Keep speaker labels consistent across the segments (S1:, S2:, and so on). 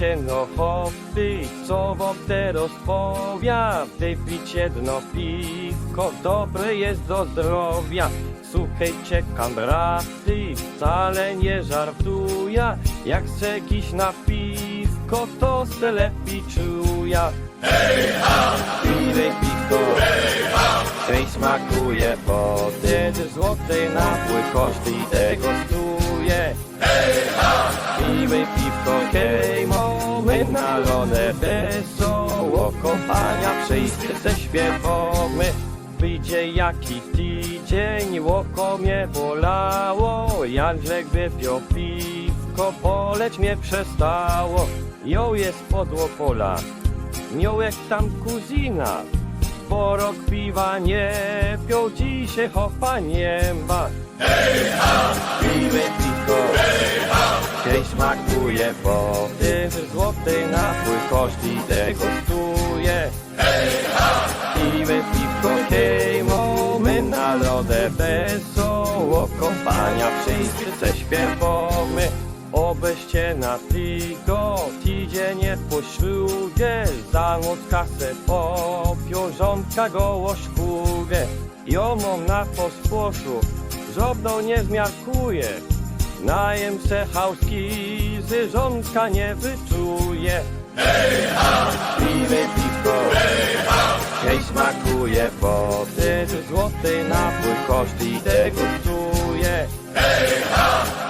S1: piwko hoppy, co wam teraz powiem? Wypić jedno piwko, dobre jest do zdrowia. Słuchajcie, kamraty, wcale nie żartuję. Jak jakiś na piwko, to se lepiej czuję. Piwej piwko, tej smakuje, bo złoty napój koszty tego stuje. Wszyscy ze śpiewamy. Wyjdzie jaki tydzień, łoko mnie bolało, Janżek wypiął piwko, boleć mnie przestało. Ją jest podło pola, jak tam kuzina, bo rok piwa nie piął, dzisiaj hopa nie ma. Piwy piwko, Hej, smakuje, bo ty złoty napój koszty tego Piwe piwko, hej, moment na lodę wesoło kompania, wszyscy śpiewamy. Obeście na tygo, tydzień po ślubie, za noc kasę popiął, żonka goło szkówie. Ją mam na pospłoszu, żobną nie zmiarkuje. Najem se hałski, żonka nie wyczuje. Piwe piwko, hej smakuje, bo ty złoty napój koszty i tego czuje.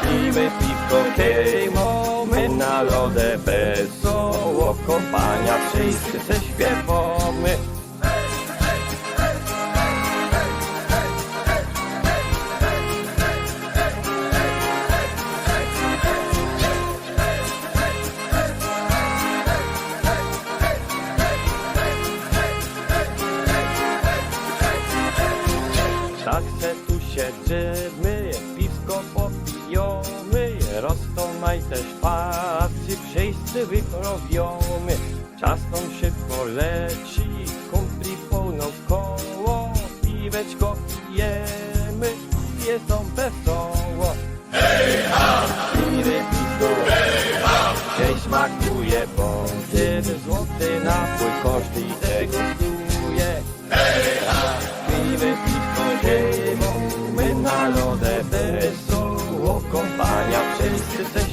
S1: Piwe piwko, hej, moment na lodę, wesoło kompania, wszyscy śpiewamy. Zobaczymy je, piwko popijamy roztomaj też majce szpacy, wszyscy wyprawiomy. Czas nam szybko leci, kumpli pełno koło, piweczko pijemy, jest są wesoło. Hej ha! Piwy piwko, hej ha! Hej smakuje, bo złoty napój kosztuje tego do kopania wszyscy